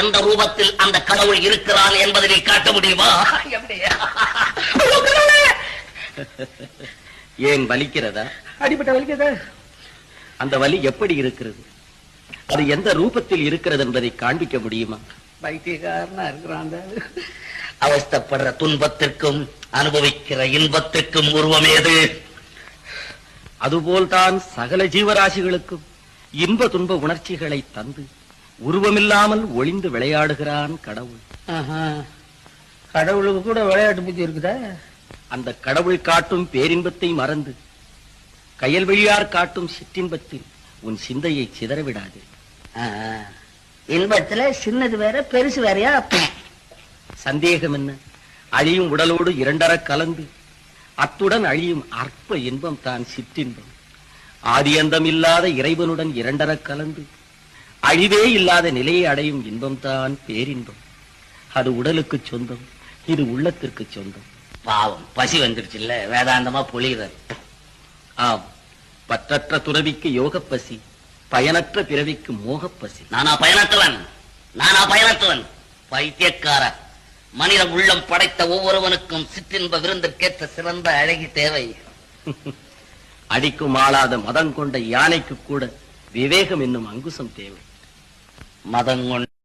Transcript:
எந்த ரூபத்தில் அந்த கடவுள் இருக்கிறான் என்பதை நீ காட்ட முடியுமா! ஏன் வலிக்கிறதா? அடிபட்ட வலிக்குதா அந்த வலி எப்படி இருக்கிறது? அது எந்த ரூபத்தில் இருக்கிறது என்பதை காண்பிக்க முடியுமா? பைத்தியக்காரனா இருக்கிறான். அவஸ்தைப்படுற துன்பத்திற்கும் அனுபவிக்கிற இன்பத்திற்கும் உருவம் ஏது? அதுபோல்தான் சகல ஜீவராசிகளுக்கும் இன்ப துன்ப உணர்ச்சிகளை தந்து உருவமில்லாமல் ஒளிந்து விளையாடுகிறான் கடவுள். கடவுளுக்கு கூட விளையாட்டு புத்தி இருக்குதா? அந்த கடவுள் காட்டும் பேரின்பத்தை மறந்து கயல்வெளியார் காட்டும் சிற்றின்பத்தில் உன் சிந்தையை சிதறவிடாதே. இன்பத்துல சின்னது வேற பெருசு வேறயா? சந்தேகம் என்ன? அழியும் உடலோடு இரண்டர கலந்து அத்துடன் அழியும் அற்ப இன்பம் தான் சிற்றின்பம் ஆதியந்தம் இல்லாத இறைவனுடன் இரண்டர கலந்து அழிவே இல்லாத நிலையை அடையும் இன்பம் தான் பேரின்பம். அது உடலுக்கு சொந்தம் இது உள்ளத்திற்கு சொந்தம். பாவம் பசி வந்துருச்சு இல்ல வேதாந்தமா பொழியுதல். ஆம் பற்றற்ற துறவிக்கு யோகப் பசி பயனற்ற பிறவிக்கு பசி. நானா பயனற்றவன் நானா பயனற்றவன். பைத்தியக்கார மனித உள்ளம் படைத்த ஒவ்வொருவனுக்கும் சிற்றின்ப விருந்திற்கேற்ற சிறந்த அழகி தேவை. அடிக்கும் ஆளாத மதம் கொண்ட யானைக்கு கூட விவேகம் என்னும் அங்குசம் தேவை. 马登哥。